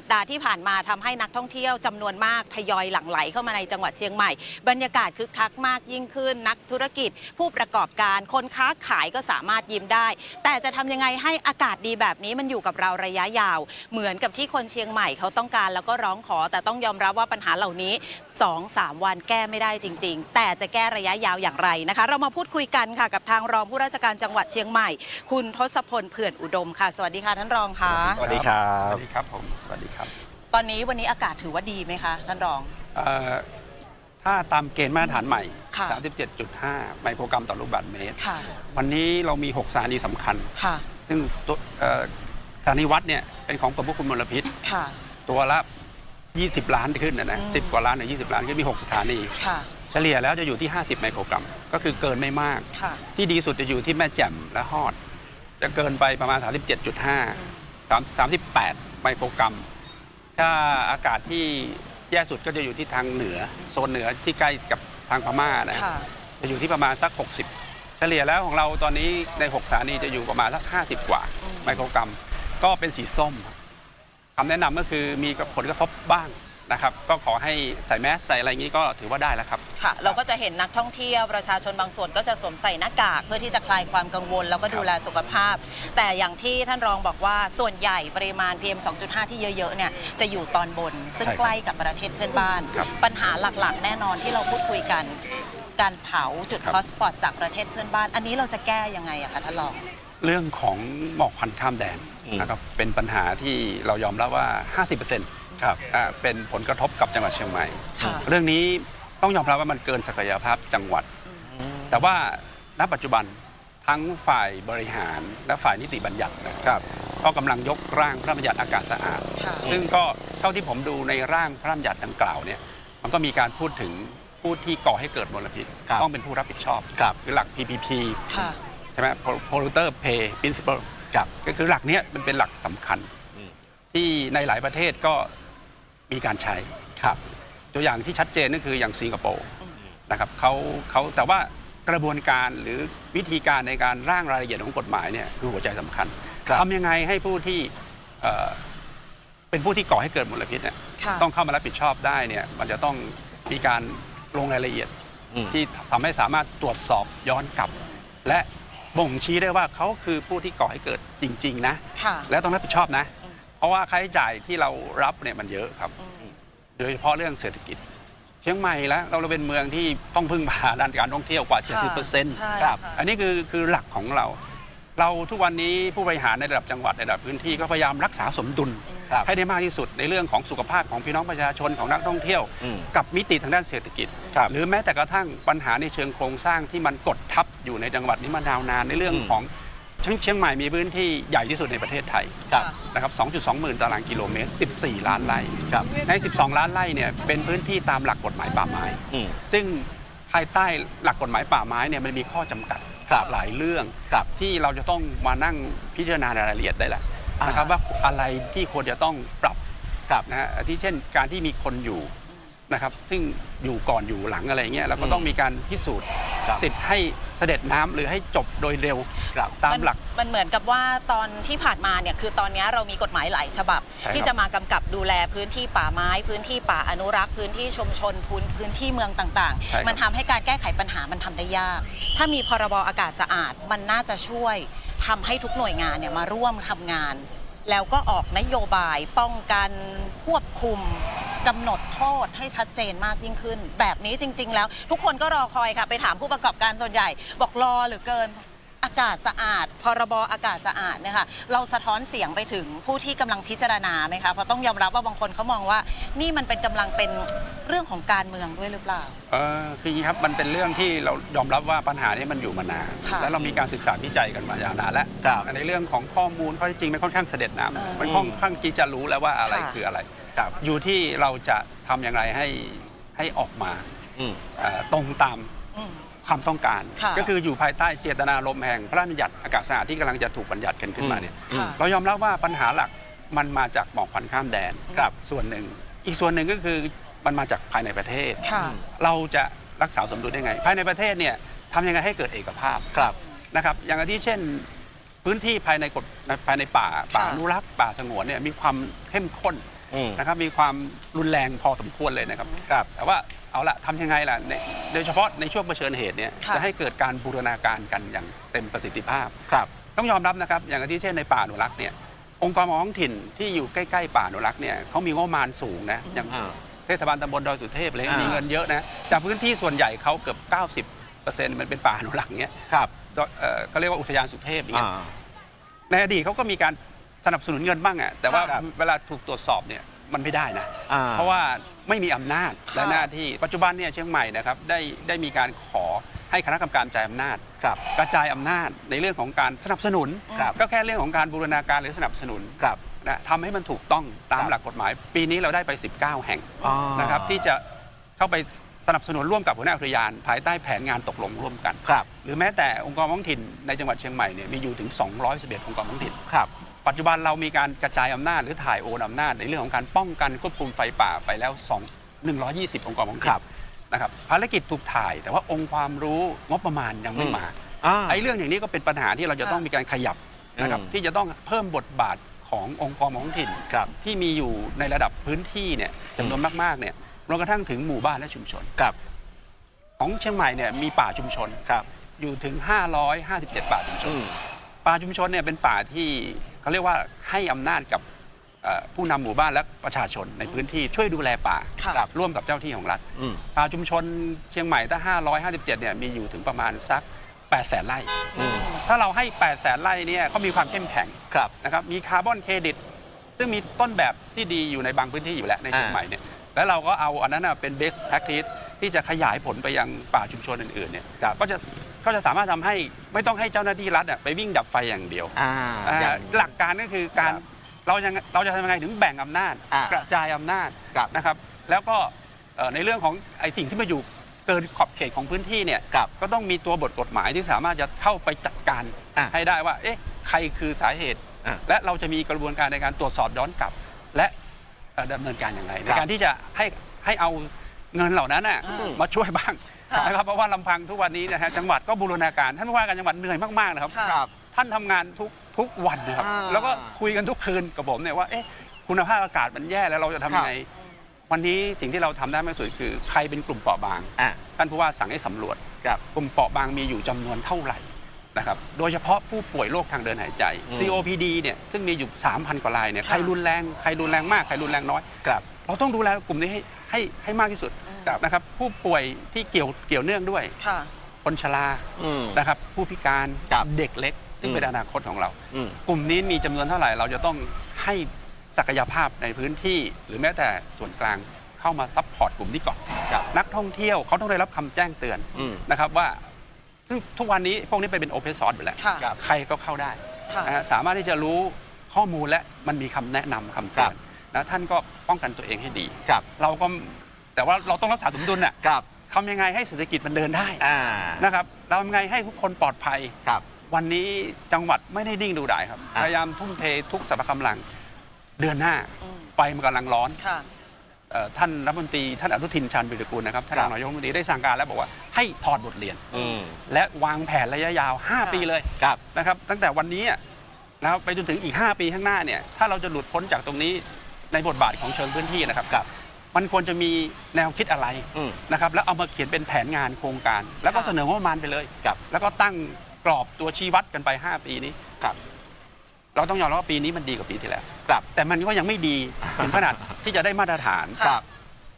สัปดาห์ที่ผ่านมาทำให้นักท่องเที่ยวจำนวนมากทยอยหลั่งไหลเข้ามาในจังหวัดเชียงใหม่ บรรยากาศคึกคักมากยิ่งขึ้น นักธุรกิจ ผู้ประกอบการคนค้าขายก็สามารถยิ้มได้ แต่จะทำยังไงให้อากาศดีแบบนี้มันอยู่กับเราระยะยาว เหมือนกับที่คนเชียงใหม่เขาต้องการแล้วก็ร้องขอ แต่ต้องยอมรับว่าปัญหาเหล่านี้ 2-3 วันแก้ไม่ได้จริง ๆ แต่จะแก้ระยะยาวอย่างไรนะคะ เรามาพูดคุยกันค่ะกับทางรองผู้ราชการจังหวัดเชียงใหม่ คุณทศพลเผื่อนอุดมค่ะ สวัสดีค่ะท่านรองค่ะ สวัสดีครัสบวัสดีครับผม สวัสดีครับตอนนี้วันนี้อากาศถือว่าดีไหมคะท่านรอง เอ่อถ้าตามเกณฑ์มาตรฐานใหม่ ค่ะ 37.5 ไมโครกรัมต่อลูกบาศก์เมตร ค่ะ วันนี้เรามี 6 สถานีสำคัญ ค่ะ ซึ่งตัวเอ่อสถานีวัดเนี่ยเป็นของกรมควบคุมมลพิษ ค่ะ ตัวละ 20 ล้านขึ้นนะนะอืม10กว่าล้านหรือ20 ล้านก็มี 6 สถานี ค่ะ เฉลี่ยแล้วจะอยู่ที่ 50 ไมโครกรัม ก็คือเกินไม่มาก ค่ะ ที่ดีสุดจะอยู่ที่แม่แจ่มและฮอด จะเกินไปประมาณ 37.5 3 38 ไมโครกรัม ถ้าอากาศที่แย่สุดก็จะอยู่ที่ทางเหนือ โซนเหนือที่ใกล้กับทางพม่านะค่ะ จะอยู่ที่ประมาณสัก 60 เฉลี่ยแล้วของเราตอนนี้ใน 6 สถานีจะอยู่ประมาณสัก 50 กว่าอืมไมโครกรัม ก็เป็นสีส้มครับคำแนะนำก็คือมีผลกระทบบ้าง นะครับก็ขอให้ใส่แมสใส่อะไรอย่างนี้ก็ถือว่าได้แล้วครับ ค่ะ เราก็จะเห็นนักท่องเที่ยวประชาชนบางส่วนก็จะสวมใส่หน้ากากเพื่อที่จะคลายความกังวล แล้วก็ดูแลสุขภาพ แต่อย่างที่ท่านรองบอกว่าส่วนใหญ่ปริมาณ PM 2.5 ที่เยอะๆเนี่ยจะอยู่ตอนบน ซึ่งใช่ครับใกล้กับประเทศเพื่อนบ้าน ครับ ปัญหาหลักๆ แน่นอนที่เราพูดคุยกัน การเผาจุดครับฮอตสปอตจากประเทศเพื่อนบ้าน อันนี้เราจะแก้ยังไงอะคะท่านรอง เรื่องของหมอกควันข้ามแดนอืมนะครับเป็นปัญหาที่เรายอมรับว่า 50% ครับ อ่าเป็นผลกระทบกับจังหวัดเชียงใหม่ ค่ะ เรื่องนี้ต้องยอมรับว่ามันเกินศักยภาพจังหวัด แต่ว่าณปัจจุบันทั้งฝ่ายบริหารและฝ่ายนิติบัญญัตินะครับ ก็กำลังยกร่างพระราชบัญญัติอากาศสะอาด ค่ะ ซึ่งก็เท่าที่ผมดูในร่างพระราชบัญญัติดังกล่าวเนี่ยมันก็มีการพูดถึงผู้ที่ก่อให้เกิดมลพิษ ครับ ต้องเป็นผู้รับผิดชอบครับคือหลัก PPP ค่ะ ใช่ไหม polluter pay principle ครับก็คือหลักเนี้ยมันเป็นหลักสำคัญ อืม ที่ในหลายประเทศก็ มีการใช้ครับ ตัวอย่างที่ชัดเจนก็คืออย่างสิงคโปร์นะครับเขาเขาแต่ว่ากระบวนการหรือวิธีการในการร่างรายละเอียดของกฎหมายเนี่ยคือหัวใจสำคัญครับทำยังไงให้ผู้ที่เอ่อเป็นผู้ที่ก่อให้เกิดมลพิษเนี่ยค่ะต้องเข้ามารับผิดชอบได้เนี่ยมันจะต้องมีการลงรายละเอียดอืมที่ทำให้สามารถตรวจสอบย้อนกลับ และบ่งชี้ได้ว่าเขาคือผู้ที่ก่อให้เกิดจริง ๆ นะค่ะและต้องรับผิดชอบนะอืม เพราะว่าค่าใช้จ่ายที่เรารับเนี่ยมันเยอะครับอืมโดยเฉพาะเรื่องเศรษฐกิจ เชียงใหม่แล้วเราเป็นเมืองที่ต้องพึ่งพาด้านการท่องเที่ยวกว่าค่ะ70%ใช่ครับค่ะอันนี้คือคือหลักของเรา เราทุกวันนี้ผู้บริหารในระดับจังหวัดในระดับพื้นที่ก็พยายามรักษาสมดุลครับให้ได้มากที่สุดในเรื่องของสุขภาพของพี่น้องประชาชนของนักท่องเที่ยวอืมกับมิติทางด้านเศรษฐกิจครับหรือแม้แต่กระทั่งปัญหาในเชิงโครงสร้างที่มันกดทับอยู่ในจังหวัดนี้มานานานในเรื่องอืมของ เชียงเชียงใหม่มีพื้นที่ใหญ่ที่สุดในประเทศไทยครับนะครับ2.2 หมื่นตารางกิโลเมตร 14 ล้านไร่ครับใน 12 ล้านไร่เนี่ยเป็นพื้นที่ตามหลักกฎหมายป่าไม้ อืม ซึ่งภายใต้หลักกฎหมายป่าไม้เนี่ยมันมีข้อจำกัดครับหลายเรื่องครับที่เราจะต้องมานั่งพิจารณารายละเอียดได้แหละอ่านนะครับว่าอะไรที่ควรจะต้องปรับครับนะฮะที่เช่นการที่มีคนอยู่ นะครับซึ่งอยู่ก่อนอยู่หลังอะไรเงี้ยเราก็อืมต้องมีการพิสูจน์ครับสิทธิ์ให้เสด็จน้ำหรือให้จบโดยเร็วครับ ตามหลัก มันเหมือนกับว่าตอนที่ผ่านมาเนี่ยคือตอนนี้เรามีกฎหมายหลายฉบับ ใช่ครับที่จะมากำกับดูแลพื้นที่ป่าไม้ พื้นที่ป่าอนุรักษ์ พื้นที่ชุมชนพื้นพื้นที่เมืองต่างใช่ครับ ๆ มันทำให้การแก้ไขปัญหามันทำได้ยาก ถ้ามีพรบอากาศสะอาดมันน่าจะช่วยทำให้ทุกหน่วยงานเนี่ยมาร่วมทำงาน แล้วก็ออกนโยบายป้องกันควบคุม กำหนดโทษให้ชัดเจนมากยิ่งขึ้น แบบนี้จริง ๆ แล้ว ทุกคนก็รอคอยค่ะ ไปถามผู้ประกอบการส่วนใหญ่ บอกรอเหรือเกิน อากาศสะอาด พรบอากาศสะอาดเนี่ยค่ะเราสะท้อนเสียงไปถึงผู้ที่กำลังพิจารณาไหมคะเพราะต้องยอมรับว่าบางคนเขามองว่า นี่มันเป็นกำลังเป็นเรื่องของการเมืองด้วยหรือเปล่า เออคืออย่างนี้ครับมันเป็นเรื่องที่เรายอมรับว่าปัญหานี้มันอยู่มานานค่ะแล้วเรามีการศึกษาวิจัยกันมายาวนานแล้วครับในเรื่องของข้อมูลข้อเท็จจริงมันค่อนข้างเสด็จน้เออำมันค่อนข้างที่จะรู้แล้วว่าอะไรค่ะ คืออะไร ครับอยู่ที่เราจะทำอย่างไรให้ให้ออกมาอืม เอ่อตรงตามอืม ความต้องการ ค่ะ ก็คืออยู่ภายใต้เจตนารมณ์แห่งพระราชบัญญัติอากาศสะอาดที่กำลังจะถูกบัญญัติกันขึ้นมาเนี่ย ค่ะ เรายอมรับว่าปัญหาหลักมันมาจากหมอกควันข้ามแดนครับส่วนหนึ่ง อีกส่วนหนึ่งก็คือมันมาจากภายในประเทศ ค่ะเราจะรักษาสมดุลได้ไง ภายในประเทศเนี่ยทำยังไงให้เกิดเอกภาพครับ นะครับ อย่างที่เช่น พื้นที่ภายในกฎภายในป่าป่าค่ะอนุรักษ์ป่าสงวนเนี่ยมีความเข้มข้น อืมนะครับมีความรุนแรงพอสมควรเลยนะครับครับแต่ว่าเอาละทำยังไงล่ะในโดยเฉพาะในช่วงเผชิญเหตุเนี่ยค่ะ จะให้เกิดการบูรณาการกันอย่างเต็มประสิทธิภาพ ครับ ต้องยอมรับนะครับ อย่างที่เช่นในป่าอนุรักษ์เนี่ยองค์กรท้องถิ่นที่อยู่ใกล้ๆป่าอนุรักษ์เนี่ยเขามีงบประมาณสูงนะอย่างอ่าเทศบาลตำบลดอยสุเทพอะไรเงี้ยอ่ามี มีเงินเยอะนะแต่พื้นที่ส่วนใหญ่เขาเกือบ 90%มันเป็นป่าอนุรักษ์เงี้ยครับ เอ่อเขาเรียกว่าอุทยานสุเทพอย่างเงี้อ่ายในอดีตเขาก็มีการ สนับสนุนเงินบ้างอะแต่ว่าครับเวลาถูกตรวจสอบเนี่ยมันไม่ได้นะ อ่า เพราะว่าไม่มีอำนาจและค่ะหน้าที่ปัจจุบันเนี่ยเชียงใหม่นะครับได้ได้มีการขอให้คณะกรรมการกระจายอำนาจ ครับ กระจายอำนาจในเรื่องของการสนับสนุน ครับก็แค่เรื่องของการบูรณาการหรือสนับสนุนครับนะทำให้มันถูกต้องตามครับหลักกฎหมาย ปีนี้เราได้ไป 19 แห่งอ๋อนะครับที่จะเข้าไปสนับสนุนร่วมกับหัวหน้าอุทยาน ภายใต้แผนงานตกลงร่วมกัน ครับ หรือแม้แต่องค์กรท้องถิ่นในจังหวัดเชียงใหม่เนี่ยมีอยู่ถึง 211 องค์กรท้องถิ่น ครับ ปัจจุบันเรามีการกระจายอำนาจหรือถ่ายโอนอำนาจในเรื่องของการป้องกันควบคุมไฟป่าไปแล้ว 2 120 องค์กรท้องคถิ่รันบนะครับภารกิจถูกถ่าย แต่ว่าองค์ความรู้งบประมาณยังไม่อืมมาอ่าไอ้เรื่องอย่างนี้ก็เป็นปัญหาที่เราจะต้องมีการขยับนะครับอืมที่จะต้องเพิ่มบทบาทขององค์กรท้องถิ่นครับที่มีอยู่ในระดับพื้นที่เนี่ยจำนวนมากๆเนี่ยรวมกระทั่งถึงหมู่บ้านและชุมชนครับของเชียงใหม่เนี่ยมีป่าชุมชนครับอยู่ถึง 557 ป่าชุมชนอืมป่าชุมชนเนี่ยเป็นป่าที่ เขาเรียกว่าให้อำนาจกับเอ่อผู้นำหมู่บ้านและประชาชนในพื้นที่ช่วยดูแลป่าค่ะครับร่วมกับเจ้าที่ของรัฐอืม ป่าชุมชนเชียงใหม่ถ้า 557เนี่ยมีอยู่ถึงประมาณสัก8แสนไร่อืมถ้าเราให้8แสนไร่เนี่ยเขามีความเข้มแข็ง ครับ นะครับมีคาร์บอนเครดิต ซึ่งมีต้นแบบที่ดีอยู่ในบางพื้นที่อยู่แล้วในเชียงอ่า ใหม่เนี่ยแล้วเราก็เอาอันนั้นนะเป็น best practice ที่จะขยายผลไปยังป่าชุมชนอื่นๆเนี่ยครับก็จะก็จะสามารถทำให้ไม่ต้องให้เจ้าหน้าที่รัฐอะไปวิ่งดับไฟอย่างเดียวอ่าอ่าอย่างหลักการก็คือการครับเราจะเราจะทำยังไงถึงแบ่งอำนาจอ่ากระจายอำนาจครับนะครับ แล้วก็เอ่อในเรื่องของไอ้สิ่งที่มาอยู่เกินขอบเขตของพื้นที่เนี่ยครับก็ต้องมีตัวบทกฎหมายที่สามารถจะเข้าไปจัดการอะให้ได้ว่า เอ๊ะใครคือสาเหตุอะและเราจะมีกระบวนการในการตรวจสอบย้อนกลับ และเอ่อดำเนินการอย่างไรในครับการที่จะให้ให้เอา เงินเหล่านั้นน่ะอืมมาช่วยบ้างค่ะนะครับเพราะว่าลำพังทุกวันนี้นะฮะจังหวัดก็บูรณาการท่านผู้ว่าการจังหวัดเหนื่อยมากๆนะครับค่ะครับ ท่านทำงานทุกทุกวันนะครับ อ่าแล้วก็คุยกันทุกคืนกับผมเนี่ยว่าเอ๊ะคุณภาพอากาศมันแย่แล้วเราจะทำยังไงวันนี้สิ่งที่เราทำได้มากที่สุดคือใครเป็นกลุ่มเปราะบาง อ่าท่านผู้ว่าสั่งให้สำรวจครับ กลุ่มเปราะบางมีอยู่จำนวนเท่าไหร่ นะครับโดยเฉพาะผู้ป่วยโรคทางเดินหายใจอืม COPD เนี่ยซึ่งมีอยู่ 3,000 กว่ารายเนี่ยค่ะใครรุนแรงใครรุนแรงมากใครรุนแรงน้อยครับเราต้องดูแลกลุ่มนี้ให้ให้ให้มากที่สุดครับนะครับผู้ป่วยที่เกี่ยวเกี่ยวเนื่องด้วยค่ะคนชราอืมนะครับผู้พิการครับเด็กเล็กซึ่งอืมเป็นอนาคตของเราอืมกลุ่มนี้มีจำนวนเท่าไหร่เราจะต้องให้ศักยภาพในพื้นที่ หรือแม้แต่ส่วนกลางเข้ามาซัพพอร์ตกลุ่มนี้ก่อนครับนักท่องเที่ยวเขาต้องได้รับคำแจ้งเตือนอืมนะครับว่า ซึ่งทุกวันนี้พวกนี้ไปเป็นโอเพนซอร์สอยู่แล้ว ค่ะครับใครก็เข้าได้ค่ะนะฮะสามารถที่จะรู้ข้อมูลและมันมีคำแนะนำคำเตืครัอบนนะท่านก็ป้องกันตัวเองให้ดี ครับ เราก็แต่ว่าเราต้องรักษาสมดุลน่ะครับ ทำยังไงให้เศรษฐกิจมันเดินได้อ่า นะครับเราทำยังไงให้ทุกคนปลอดภัย ครับ วันนี้จังหวัดไม่ได้นิ่งดูดายครับ อะ พยายามทุ่มเททุกสรรพกำลัง เดือนหน้า อืม ไฟมันกำลังร้อน ค่ะเอ่อ ท่านรัฐมนตรีท่านอนุทินชาญวิรุฬนะครับท่านครับนายกรัฐมนตรีได้สั่งการแล้วบอกว่าให้ถอดบทเรียนอืมและวางแผนระยะยาวค่ะ5ปีเลยครับนะครับ ตั้งแต่วันนี้นะครับไปจนถึงอีก 5 ปีข้างหน้าเนี่ยถ้าเราจะหลุดพ้นจากตรงนี้ในบทบาทของเชิงพื้นที่นะครับครับมันควรจะมีแนวคิดอะไรอืมนะครับแล้วเอามาเขียนเป็นแผนงานโครงการ แล้วก็ค่ะเสนองบประมาณไปเลยครับแล้วก็ตั้งกรอบตัวชี้วัดกันไป 5 ปีนี้ครับ เราต้องยอมรับว่าปีนี้มันดีกว่าปีที่แล้ว ครับแต่มันก็ยังไม่ดีถึงขนาดที่จะได้มาตรฐานค่ะครับ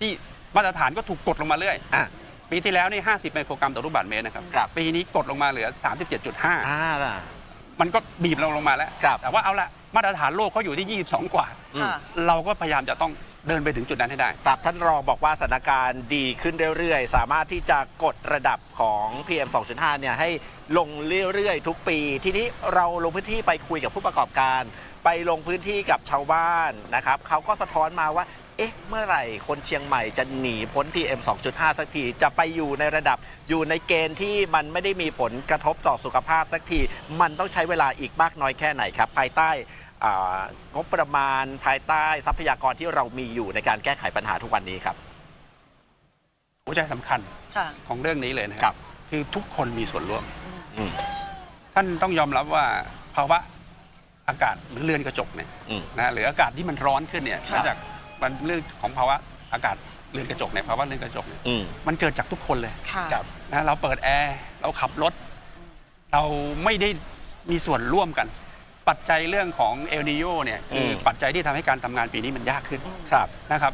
ที่มาตรฐานก็ถูกกดลงมาเรื่อย อ่าปีที่แล้วนี่ 50 ไมโครกรัมต่อลูกบาศก์เมตรนะครับ ครับ ปีนี้กดลงมาเหลือ 37.5 อ่าล่ะ มันก็บีบเราลงมาแล้ว ครับแต่ว่าเอาละมาตรฐานโลกเขาอยู่ที่ 22 กว่าอืมค่ะ เราก็พยายามจะต้อง เดินไปถึงจุดนั้นให้ได้ ครับท่านรองบอกว่าสถานการณ์ดีขึ้นเรื่อยๆ สามารถที่จะกดระดับของ PM 2.5 เนี่ยให้ลงเรื่อยๆ ทุกปี ทีนี้เราลงพื้นที่ไปคุยกับผู้ประกอบการ ไปลงพื้นที่กับชาวบ้านนะครับเขาก็สะท้อนมาว่า เอ๊ะ เมื่อไหร่คนเชียงใหม่จะหนีพ้น PM 2.5 สักที จะไปอยู่ในระดับอยู่ในเกณฑ์ที่มันไม่ได้มีผลกระทบต่อสุขภาพสักที มันต้องใช้เวลาอีกมากน้อยแค่ไหนครับ ภายใต้ งบประมาณภายใต้ทรัพยากรที่เรามีอยู่ในการแก้ไขปัญหาทุกวันนี้ครับหัวใจสำคัญค่ะ ของเรื่องนี้เลยนะคครัรับคือทุกคนมีส่วนร่วม อืม ท่านต้องยอมรับว่าภาวะอากาศหรือเรือนกระจกเนี่ยอืม นะหรืออากาศที่มันร้อนขึ้นเนี่ยค่ะมาจากมันเรื่องของภาวะอากาศเรือนกระจกเนี่ยภาวะเรือนกระจกเนี่ยอืม มันเกิดจากทุกคนเลยค่ะ ครับ นะเราเปิดแอร์เราขับรถ เราไม่ได้มีส่วนร่วมกัน ปัจจัยเรื่องของเอลนิโยเนี่ยคืออม ปัจจัยที่ทำให้การทำงานปีนี้มันยากขึ้นครับ นะครับ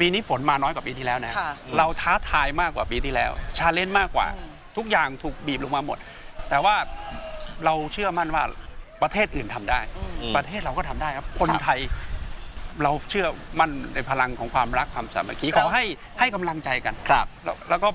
ปีนี้ฝนมาน้อยกว่าปีที่แล้วนะ ค่ะเราท้าทายมากกว่าปีที่แล้ว ชาเลนจ์มากกว่าทุกอย่างถูกบีบลงมาหมด แต่ว่าเราเชื่อมั่นว่าประเทศอื่นทำได้ อืมประเทศเราก็ทำได้ครับ คนครับไทยเราเชื่อมั่นในพลังของความรักความสามัคคีขอให้ให้กำลังใจกัน ครับ แล้วแล้วก็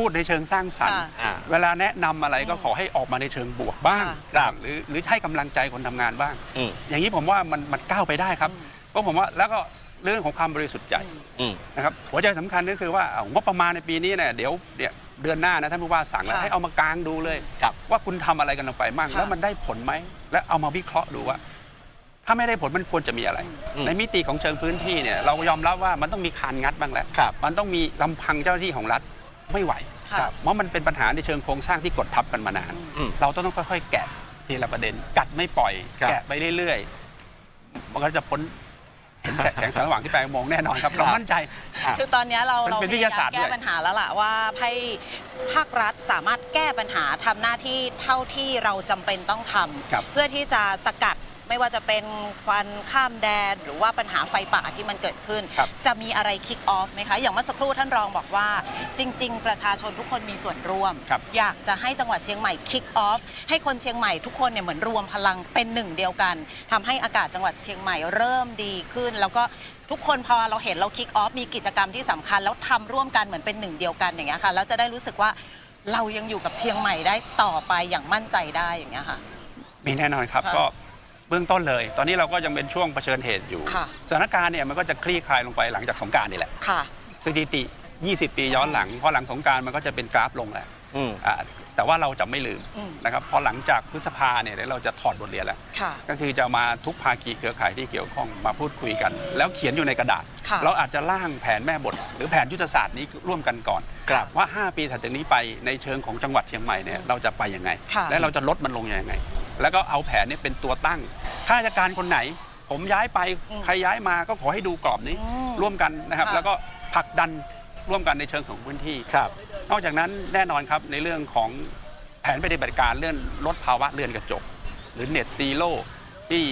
พูดในเชิงสร้างสรรค์ ค่ะอ่าเวลาแนะนำอะไรก็ขอให้ออกมาในเชิงบวกบ้างค่ะครับหรือหรือให้กำลังใจคนทำงานบ้าง อืม อย่างนี้ผมว่ามันมันก้าวไปได้ครับเพราะผมว่าแล้วก็เรื่องของความบริสุทธิ์ใจอืม นะครับหัวใจสำคัญก็คือว่าเอางบประมาณในปีนี้เนี่ยเดี๋ยวเนี่ยเดือนหน้านะท่านผู้ว่าสั่งแล้วค่ะให้เอามากางดูเลย ครับ ว่าคุณทำอะไรกันลงไปมั่งค่ะ แล้วมันได้ผลไหมและเอามาวิเคราะห์ดูว่า ถ้าไม่ได้ผลมันควรจะมีอะไร อืมในมิติของเชิงพื้นที่เนี่ยเรายอมรับว่ามันต้องมีคานงัดบ้างแหละครับ มันต้องมีลำพังเจ้าหน้าที่ของรัฐ ไม่ไหวค่ะเพราะมันเป็นปัญหาในเชิงโครงสร้างที่กดทับกันมานาน อืม เราต้องค่อยๆ แกะทีละประเด็น กัดไม่ปล่อย ครับ แกะไปเรื่อยๆ มันก็จะพ้นเห็นแสงแสงสว่างที่ปลายอุโมงค์แน่นอนครับเรามั่นใจอะ คือตอนนี้เรามันเราเป็นพวิทยายยาศาสาตมร์แก้ด้วย ปัญหาแล้วล่ะว่าให้ภาครัฐสามารถแก้ปัญหาทำหน้าที่เท่าที่เราจำเป็นต้องทำครับ เพื่อที่จะสกัด ไม่ว่าจะเป็นควันข้ามแดน หรือว่าปัญหาไฟป่าที่มันเกิดขึ้น ครับ จะมีอะไรคิกออฟไหมคะ อย่างเมื่อสักครู่ท่านรองบอกว่า จริง ๆ ประชาชนทุกคนมีส่วนร่วม ครับ อยากจะให้จังหวัดเชียงใหม่คิกออฟให้คนเชียงใหม่ทุกคนเนี่ยเหมือนรวมพลังเป็นหนึ่งเดียวกันทำให้อากาศจังหวัดเชียงใหม่เริ่มดีขึ้น แล้วก็ทุกคนพอเราเห็นเราคิกออฟมีกิจกรรมที่สำคัญ แล้วทำร่วมกันเหมือนเป็นหนึ่งเดียวกันอย่างเงี้ยค่ะแล้วจะได้รู้สึกว่าเรายังอยู่กับเชียงใหม่ได้ต่อไปอย่างมั่นใจได้อย่างเงี้ยค่ะ มีแน่นอนครับ ค่ะก็ เบื้องต้นเลย ตอนนี้เราก็ยังเป็นช่วงเผชิญเหตุอยู่ ค่ะ สถานการณ์เนี่ยมันก็จะคลี่คลายลงไปหลังจากสงกรารนี่แหละ ค่ะ สถิติ 20 ปีย้อนหลัง พอหลังสงกรารมันก็จะเป็นกราฟลงแหละอืม อ่าแต่ว่าเราจะไม่ลืมอืม นะครับ พอหลังจากพฤษภาเนี่ยเดี๋ยวเราจะถอดบทเรียนแล้ว ค่ะ ก็คือจะมาทุกภาคีเครือข่ายที่เกี่ยวข้องมาพูดคุยกัน แล้วเขียนอยู่ในกระดาษ ค่ะเราอาจจะร่างแผนแม่บท หรือแผนยุทธศาสตร์นี้ร่วมกันก่อนครับว่า 5 ปีถัดจากนี้ไปในเชิงของจังหวัดเชียงใหม่เนี่ยเราจะไปยังไง ค่ะ และเราจะลดมันลงยังไง แล้วก็เอาแผนเนี้เป็นตัวตั้งข้าราชการคนไหน ผมย้ายไปอืมใครย้ายมาก็ขอให้ดูกรอบนี้อืมร่วมกันนะครับค่ะแล้วก็ผลักดันร่วมกันในเชิงของพื้นที่ครับนอกจากนั้นแน่นอนครับในเรื่องของแผนปฏิบัติการเรื่องลดภาวะเรือนกระจก หรือเน็ตซีโร่ที่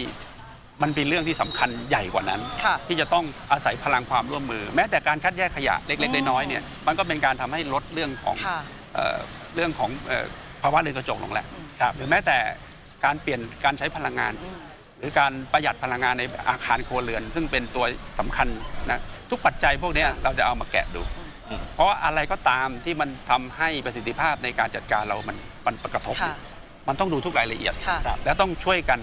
มันเป็นเรื่องที่สำคัญใหญ่กว่านั้นค่ะที่จะต้องอาศัยพลังความร่วมมือ แม้แต่การคัดแยกขยะเล็กอืมๆน้อยๆเนี่ยมันก็เป็นการทำให้ลดเรื่องของค่ะเอ่อเรื่องของเอ่อภาวะเรือนกระจกลงแหละอืมครับหรือแม้แต่ การเปลี่ยนการใช้พลังงานอืมหรือการประหยัดพลังงานในอาคารครัวเรือน ซึ่งเป็นตัวสำคัญนะทุกปัจจัยพวกเนี้ยเราจะเอามาแกะดูอืมเพราะว่าอะไรก็ตามที่มันทำให้ประสิทธิภาพในการจัดการเรามันมันกระทบค่ะมันต้องดูทุกรายละเอียดค่ะและต้องช่วยกัน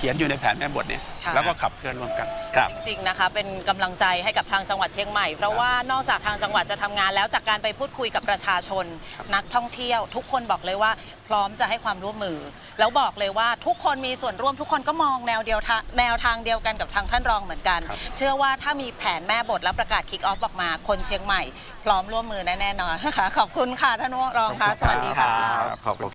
เอ่อเขียนอยู่ในแผนแม่บทเนี่ยค่ะ แล้วก็ขับเคลื่อนร่วมกันครับ จริงๆนะคะ เป็นกำลังใจให้กับทางจังหวัดเชียงใหม่ เพราะว่านอกจากทางจังหวัดจะทำงานแล้วจากการไปพูดคุยกับประชาชนนักท่องเที่ยว ทุกคนบอกเลยว่า พร้อมจะให้ความร่วมมือ แล้วบอกเลยว่าทุกคนมีส่วนร่วมทุกคนก็มองแนวเดียวทางแนวทางเดียวกันกับทางท่านรองเหมือนกันครับเชื่อว่าถ้ามีแผนแม่บทและประกาศคิกออฟออกมา คนเชียงใหม่ พร้อมร่วมมือแน่ๆนอนนะคะขอบคุณค่ะท่านรองค่ะสวัสดีค่ะ ขอบคุณ